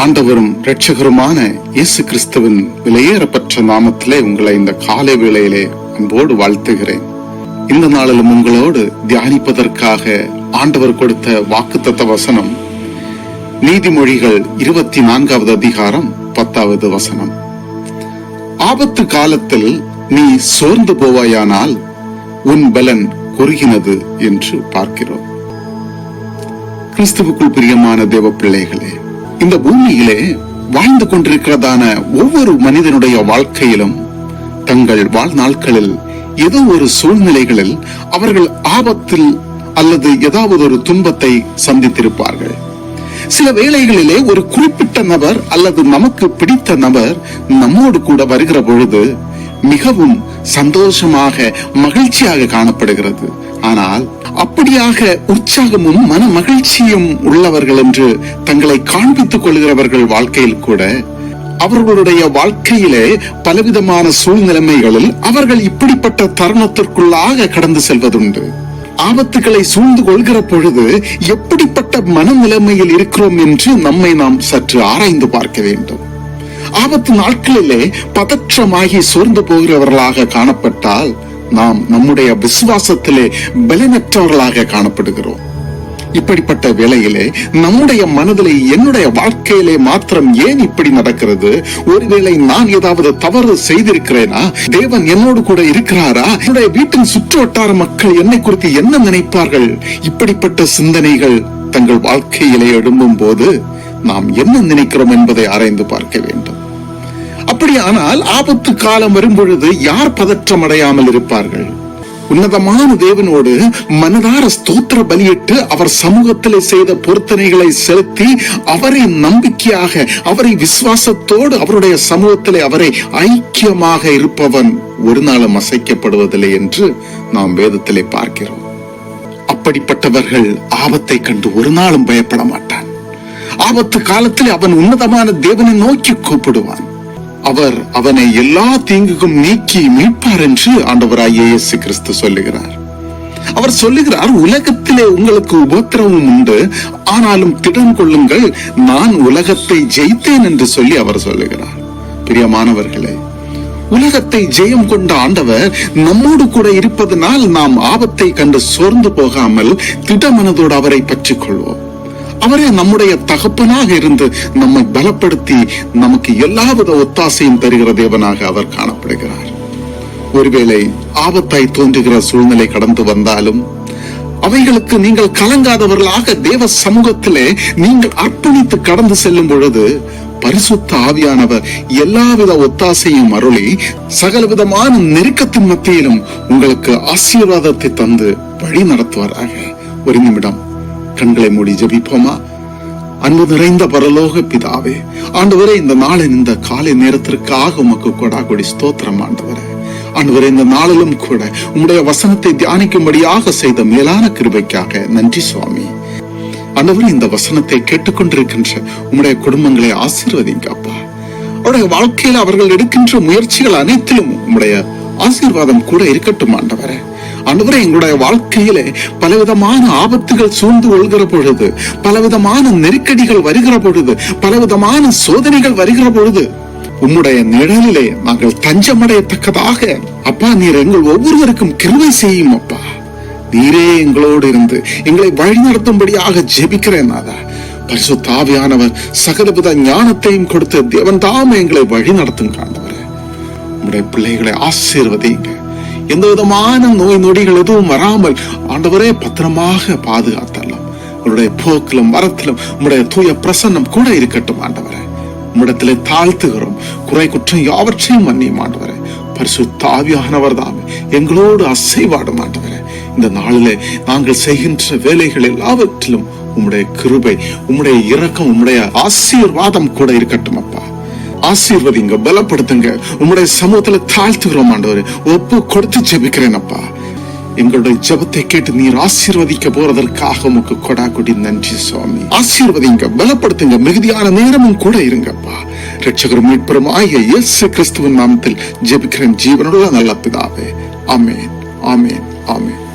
ஆண்டவரும் இரட்சகருமான இயேசு கிறிஸ்துவின் விலையேறப்பற்ற நாமத்திலே உங்களை இந்த காலை வேளையிலே அன்போடு வாழ்த்துகிறேன். இந்த நாளிலும் உங்களோடு தியானிப்பதற்காக ஆண்டவர் கொடுத்த வாக்குத்தத்த வசனம் நீதிமொழிகள் இருபத்தி நான்காவது அதிகாரம் பத்தாவது வசனம். ஆபத்து காலத்தில் நீ சோர்ந்து போவாயானால் உன் பலன் குறுகினது என்று பார்க்கிறோம். கிறிஸ்துவுக்குள் பிரியமான தேவ பிள்ளைகளே இந்த பூமியிலே வாழ்ந்து கொண்டிருக்கிறதான ஒவ்வொரு மனிதனுடைய வாழ்க்கையிலும் தங்கள் வாழ்நாட்களில் ஏதோ ஒரு சூழ்நிலைகளில் அவர்கள் ஆபத்தில் அல்லது ஏதாவது ஒரு துன்பத்தை சந்தித்திருப்பார்கள். சில வேளைகளிலே ஒரு குறிப்பிட்ட நபர் அல்லது நமக்கு பிடித்த நபர் நம்மோடு கூட வருகிற பொழுது மிகவும் சந்தோஷமாக மகிழ்ச்சியாக காணப்படுகிறது. ஆனால் அப்படியாக உற்சாகமும் மன மகிழ்ச்சியும் உள்ளவர்கள் என்று தங்களை காண்பித்துக் கொள்கிறவர்கள் வாழ்க்கையில் கூட அவர்களுடைய வாழ்க்கையிலே பலவிதமான சூழ்நிலைமைகளில் அவர்கள் இப்படிப்பட்ட தருணத்திற்குள்ளாக கடந்து செல்வதுண்டு. ஆபத்துகளை சூழ்ந்து கொள்கிற பொழுது எப்படிப்பட்ட மனநிலைமையில் இருக்கிறோம் என்று நம்மை நாம் சற்று ஆராய்ந்து பார்க்க வேண்டும். ஆபத்து நாட்களிலே பதற்றமாகி சோர்ந்து போகிறவர்களாக காணப்பட்டால் நாம் நம்முடைய விசுவாசத்திலே பலனற்றவர்களாக காணப்படுகிறோம். இப்படிப்பட்ட வேளையிலே நம்முடைய மனதிலே என்னுடைய வாழ்க்கையிலே மாத்திரம் ஏன் இப்படி நடக்கிறது? ஒருவேளை நான் ஏதாவது தவறு செய்திருக்கிறேனா? தேவன் என்னோடு கூட இருக்கிறாரா? என்னுடைய வீட்டின் சுற்று வட்டார மக்கள் என்னை குறித்து என்ன நினைப்பார்கள்? இப்படிப்பட்ட சிந்தனைகள் தங்கள் வாழ்க்கையிலே எழும்பும் போது நாம் என்ன நினைக்கிறோம் என்பதை ஆராய்ந்து பார்க்க வேண்டும். அப்படியானால் ஆபத்து காலம் வரும் பொழுது யார் பதற்றம் அடையாமல் இருப்பார்கள்? உன்னதமான தேவனோடு மனதார ஸ்தோத்திர பலியிட்டு அவர் சமூகத்தில் செய்த பொருத்தனைகளை செலுத்தி அவரை நம்பிக்கையாக அவரை விசுவாசத்தோடு அவருடைய சமூகத்திலே அவரை ஐக்கியமாக இருப்பவன் ஒரு நாளும் அசைக்கப்படுவதில்லை என்று நாம் வேதத்திலே பார்க்கிறோம். அப்படிப்பட்டவர்கள் ஆபத்தை கண்டு ஒரு நாளும் பயப்பட மாட்டான். ஆபத்து காலத்தில் அவன் உன்னதமான தேவனை நோக்கி கூப்பிடுவான். அவர் அவனை எல்லா தீங்குக்கும் நீக்கி மீட்பார் என்று ஆண்டவராய் இயேசு கிறிஸ்து சொல்லுகிறார். அவர் சொல்லுகிறார் உலகத்திலே உங்களுக்கு உபத்திரவம் உண்டு. ஆனாலும் திடம் கொள்ளுங்கள். நான் உலகத்தை ஜெயித்தேன் என்று சொல்லி அவர் சொல்லுகிறார். பிரியமானவர்களே உலகத்தை ஜெயம் கொண்ட ஆண்டவர் நம்மோடு கூட இருப்பதனால் நாம் ஆபத்தை கண்டு சோர்ந்து போகாமல் திடமனதோடு அவரை பற்றிக் கொள்வோம் அவரே நம்முடைய தகப்பனாக இருந்து நம்மை பலப்படுத்தி நமக்கு எல்லாவித ஒத்தாசையும் தருகிற தேவனாக அவர் காணப்படுகிறார். ஒருவேளை ஆபத்தாய் தோன்றுகிற சூழ்நிலை கடந்து வந்தாலும் அவைகளுக்கு நீங்கள் கலங்காதவர்களாக தேவ சமூகத்திலே நீங்கள் அர்ப்பணித்து கடந்து செல்லும் பொழுது பரிசுத்த ஆவியானவர் எல்லாவித ஒத்தாசையும் அருளி சகல விதமான நெருக்கத்தின் மத்தியிலும் உங்களுக்கு ஆசீர்வாதத்தை தந்து வழி நடத்துவாராக ஒரு நிமிடம் கண்களை மூடி ஜபிப்போமா? அன்பு நிறைந்த பரலோக பிதாவே ஆண்டவரே இந்த நாளின் இந்த காலை நேரத்திற்காக உமக்கு கொடா கொடி ஸ்தோத்திரம் ஆண்டவரே. ஆண்டவரே இந்த நாளிலும் கூட உம்முடைய வசனத்தை தியானிக்கும்படியாக செய்த மேலான கிருபைக்காக நன்றி சுவாமி. ஆண்டவரே இந்த வசனத்தை கேட்டுக்கொண்டிருக்கின்ற உம்முடைய குடும்பங்களை ஆசீர்வதிங்க அப்பா. அவருடைய வாழ்க்கையில் அவர்கள் எடுக்கின்ற முயற்சிகள் அனைத்திலும் உம்முடைய ஆசீர்வாதம் கூட இருக்கட்டும் ஆண்டவரே. அன்றுவரை எங்களுடைய வாழ்க்கையில பலவிதமான ஆபத்துகள் சூழ்ந்து கொள்கிற பொழுது பலவிதமான நெருக்கடிகள் வருகிற பொழுது பலவிதமான சோதனைகள் வருகிற பொழுது உம்முடைய நிழலிலே நாங்கள் தஞ்சமடையத்தக்கதாக அப்பா நீர் எங்கள் ஒவ்வொருவருக்கும் கிருவை செய்யும் அப்பா. நீரே எங்களோடு இருந்து எங்களை வழிநடத்தும்படியாக ஜெபிக்கிறேன் நாதா பரிசுத்தாவியானவர் சகலவித ஞானத்தையும் கொடுத்து தேவன் தாம எங்களை வழி நடத்தும் காண்டவரே பிள்ளைகளை ஆசீர்வதிங்க எந்த விதமான நோய் நொடிகள் எதுவும் வராமல் ஆண்டவரே பத்திரமாக பாதுகாத்தரலாம். உங்களுடைய போக்கிலும் வரத்திலும் உங்களுடைய தூய பிரசன்னம் கூட இருக்கட்டும் ஆண்டவரே. உம்மிடத்திலே தாழ்த்துகிறோம். குறை குற்றம் யாவற்றையும் மன்னியும் ஆண்டவரே. பரிசு தாவியானவர் தாமே எங்களோடு அசைவாடும் ஆண்டவரே. இந்த நாளிலே நாங்கள் செய்கின்ற வேலைகள் எல்லாவற்றிலும் உம்முடைய கிருபை உம்முடைய இரக்கம் உம்முடைய ஆசீர்வாதம் கூட இருக்கட்டும் அப்பா. ஆசீர்வதிங்க பலப்படுத்துங்க. உங்களுடைய சமூகத்துல தாழ்த்துகிறோம் ஆண்டவர். ஒப்பு கொடுத்து ஜெபிக்கிறேன் அப்பா. எங்களுடைய ஜெபத்தை கேட்டு நீர் ஆசீர்வதிக்க போறதற்காக உமக்கு கொடா கொடி நன்றி சுவாமி. ஆசீர்வதிங்க பலப்படுத்துங்க. மிகுதியான நேரமும் கூட இருங்கப்பா ரட்சகரும் மீட்பரும் ஆகிய இயேசு கிறிஸ்துவின் நாமத்தில் ஜெபிக்கிறேன். ஜீவனுள்ள நல்ல பிதாவே. ஆமேன். ஆமேன். ஆமேன்.